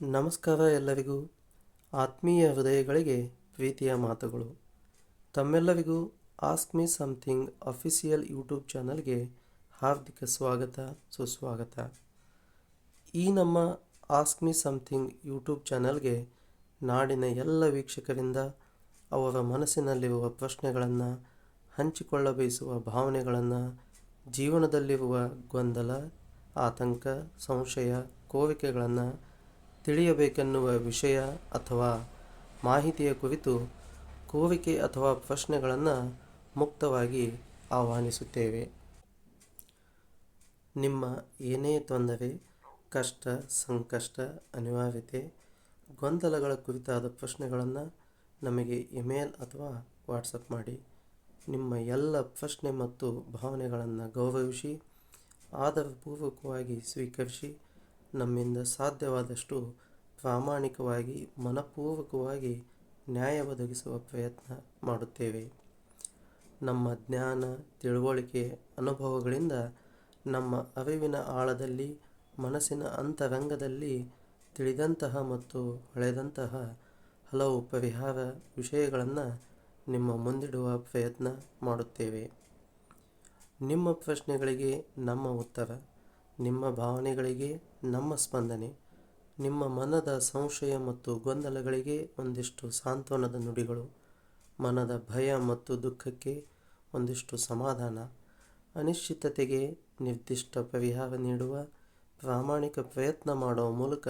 ನಮಸ್ಕಾರ ಎಲ್ಲರಿಗೂ. ಆತ್ಮೀಯ ಹೃದಯಗಳಿಗೆ ಪ್ರೀತಿಯ ಮಾತುಗಳು. ತಮ್ಮೆಲ್ಲರಿಗೂ ask me something official YouTube ಚಾನಲ್ಗೆ ಹಾರ್ದಿಕ ಸ್ವಾಗತ, ಸುಸ್ವಾಗತ. ಈ ನಮ್ಮ ಆಸ್ಕ್ ಮೀ ಸಮಥಿಂಗ್ ಯೂಟ್ಯೂಬ್ ಚಾನಲ್ಗೆ ನಾಡಿನ ಎಲ್ಲ ವೀಕ್ಷಕರಿಂದ ಅವರ ಮನಸ್ಸಿನಲ್ಲಿರುವ ಪ್ರಶ್ನೆಗಳನ್ನು, ಹಂಚಿಕೊಳ್ಳ ಬಯಸುವ ಭಾವನೆಗಳನ್ನು, ಜೀವನದಲ್ಲಿರುವ ಗೊಂದಲ, ಆತಂಕ, ಸಂಶಯ, ಕೋರಿಕೆಗಳನ್ನು ತಿಳಿಯಬೇಕೆನ್ನುವ ವಿಷಯ ಅಥವಾ ಮಾಹಿತಿಯ ಕುರಿತು ಕೋರಿಕೆ ಅಥವಾ ಪ್ರಶ್ನೆಗಳನ್ನು ಮುಕ್ತವಾಗಿ ಆಹ್ವಾನಿಸುತ್ತೇವೆ. ನಿಮ್ಮ ಏನೇ ತೊಂದರೆ, ಕಷ್ಟ, ಸಂಕಷ್ಟ, ಅನಿವಾರ್ಯತೆ, ಗೊಂದಲಗಳ ಕುರಿತಾದ ಪ್ರಶ್ನೆಗಳನ್ನು ನಮಗೆ ಇಮೇಲ್ ಅಥವಾ ವಾಟ್ಸಪ್ ಮಾಡಿ. ನಿಮ್ಮ ಎಲ್ಲ ಪ್ರಶ್ನೆ ಮತ್ತು ಭಾವನೆಗಳನ್ನು ಗೌರವಿಸಿ ಆದರಪೂರ್ವಕವಾಗಿ ಸ್ವೀಕರಿಸಿ ನಮ್ಮಿಂದ ಸಾಧ್ಯವಾದಷ್ಟು ಪ್ರಾಮಾಣಿಕವಾಗಿ, ಮನಪೂರ್ವಕವಾಗಿ ನ್ಯಾಯ ಒದಗಿಸುವ ಪ್ರಯತ್ನ ಮಾಡುತ್ತೇವೆ. ನಮ್ಮ ಜ್ಞಾನ, ತಿಳುವಳಿಕೆ, ಅನುಭವಗಳಿಂದ ನಮ್ಮ ಅರಿವಿನ ಆಳದಲ್ಲಿ, ಮನಸ್ಸಿನ ಅಂತರಂಗದಲ್ಲಿ ತಿಳಿದಂತಹ ಮತ್ತು ಹೊಳೆದಂತಹ ಹಲವು ಪರಿಹಾರ ವಿಷಯಗಳನ್ನು ನಿಮ್ಮ ಮುಂದಿಡುವ ಪ್ರಯತ್ನ ಮಾಡುತ್ತೇವೆ. ನಿಮ್ಮ ಪ್ರಶ್ನೆಗಳಿಗೆ ನಮ್ಮ ಉತ್ತರ. ನಿಮ್ಮ ಭಾವನೆಗಳಿಗೆ, ನಮ್ಮ ಸ್ಪಂದನೆ, ನಿಮ್ಮ ಮನದ ಸಂಶಯ ಮತ್ತು ಗೊಂದಲಗಳಿಗೆ ಒಂದಿಷ್ಟು ಸಾಂತ್ವನದ ನುಡಿಗಳು, ಮನದ ಭಯ ಮತ್ತು ದುಃಖಕ್ಕೆ ಒಂದಿಷ್ಟು ಸಮಾಧಾನ, ಅನಿಶ್ಚಿತತೆಗೆ ನಿರ್ದಿಷ್ಟ ಪರಿಹಾರ ನೀಡುವ, ಪ್ರಾಮಾಣಿಕ ಪ್ರಯತ್ನ ಮಾಡುವ ಮೂಲಕ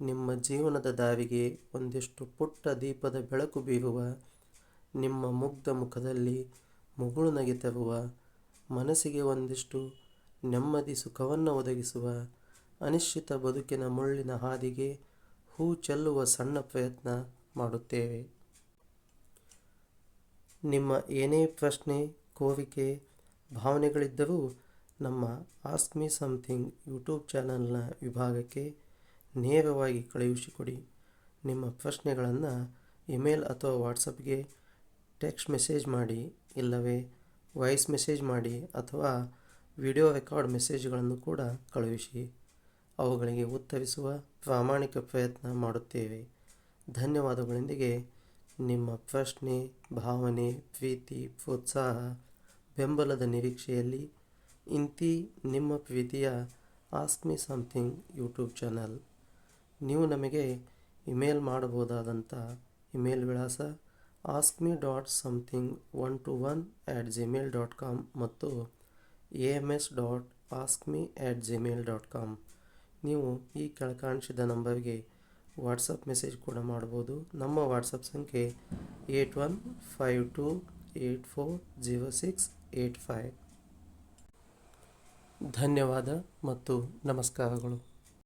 ನಿಮ್ಮ ಜೀವನದ ದಾರಿಗೆ ಒಂದಿಷ್ಟು ಪುಟ್ಟ ದೀಪದ ಬೆಳಕು ಬೀರುವ, ನಿಮ್ಮ ಮುಗ್ಧ ಮುಖದಲ್ಲಿ ಮುಗುಳು ನಗೆ ತರುವ, ಮನಸ್ಸಿಗೆ ಒಂದಿಷ್ಟು ನೆಮ್ಮದಿ ಸುಖವನ್ನು ಒದಗಿಸುವ ಅನಿಶ್ಚಿತ ಬದುಕಿನ ಮುಳ್ಳಿನ ಹಾದಿಗೆ ಹೂ ಚೆಲ್ಲುವ ಸಣ್ಣ ಪ್ರಯತ್ನ ಮಾಡುತ್ತೇವೆ. ನಿಮ್ಮ ಏನೇ ಪ್ರಶ್ನೆ, ಕೋರಿಕೆ, ಭಾವನೆಗಳಿದ್ದರೂ ನಮ್ಮ ಆಸ್ಕ್ ಮೀ ಸಮಥಿಂಗ್ ಯೂಟ್ಯೂಬ್ ಚಾನಲ್ನ ವಿಭಾಗಕ್ಕೆ ನೇರವಾಗಿ ಕಳುಹಿಸಿಕೊಡಿ. ನಿಮ್ಮ ಪ್ರಶ್ನೆಗಳನ್ನು ಇಮೇಲ್ ಅಥವಾ ವಾಟ್ಸಪ್ಗೆ ಟೆಕ್ಸ್ಟ್ ಮೆಸೇಜ್ ಮಾಡಿ, ಇಲ್ಲವೇ ವಾಯ್ಸ್ ಮೆಸೇಜ್ ಮಾಡಿ ಅಥವಾ ವಿಡಿಯೋ ರೆಕಾರ್ಡ್ ಮೆಸೇಜ್ಗಳನ್ನು ಕೂಡ ಕಳುಹಿಸಿ ಅವುಗಳಿಗೆ ಉತ್ತರಿಸುವ ಪ್ರಾಮಾಣಿಕ ಪ್ರಯತ್ನ ಮಾಡುತ್ತೇವೆ. ಧನ್ಯವಾದಗಳೊಂದಿಗೆ ನಿಮ್ಮ ಪ್ರಶ್ನೆ, ಭಾವನೆ, ಪ್ರೀತಿ, ಪ್ರೋತ್ಸಾಹ ಬೆಂಬಲದ ನಿರೀಕ್ಷೆಯಲ್ಲಿ ಇಂತಿ ನಿಮ್ಮ ಪ್ರೀತಿಯ ask me something YouTube channel. ನೀವು ನಮಗೆ ಇಮೇಲ್ ಮಾಡಬಹುದಾದಂಥ ಇಮೇಲ್ ವಿಳಾಸ ask dot something one two one at Gmail dot com ಮತ್ತು A M S dot ask me at Gmail dot com ನೀವು ಈ ಕೆಳಕಾಣಿಸಿದ ನಂಬರ್ಗೆ ವಾಟ್ಸಪ್ ಮೆಸೇಜ್ ಕೂಡ ಮಾಡ್ಬೋದು ನಮ್ಮ ವಾಟ್ಸಪ್ ಸಂಖ್ಯೆ eight one five two eight four zero six eight five ಧನ್ಯವಾದ ಮತ್ತು ನಮಸ್ಕಾರಗಳು.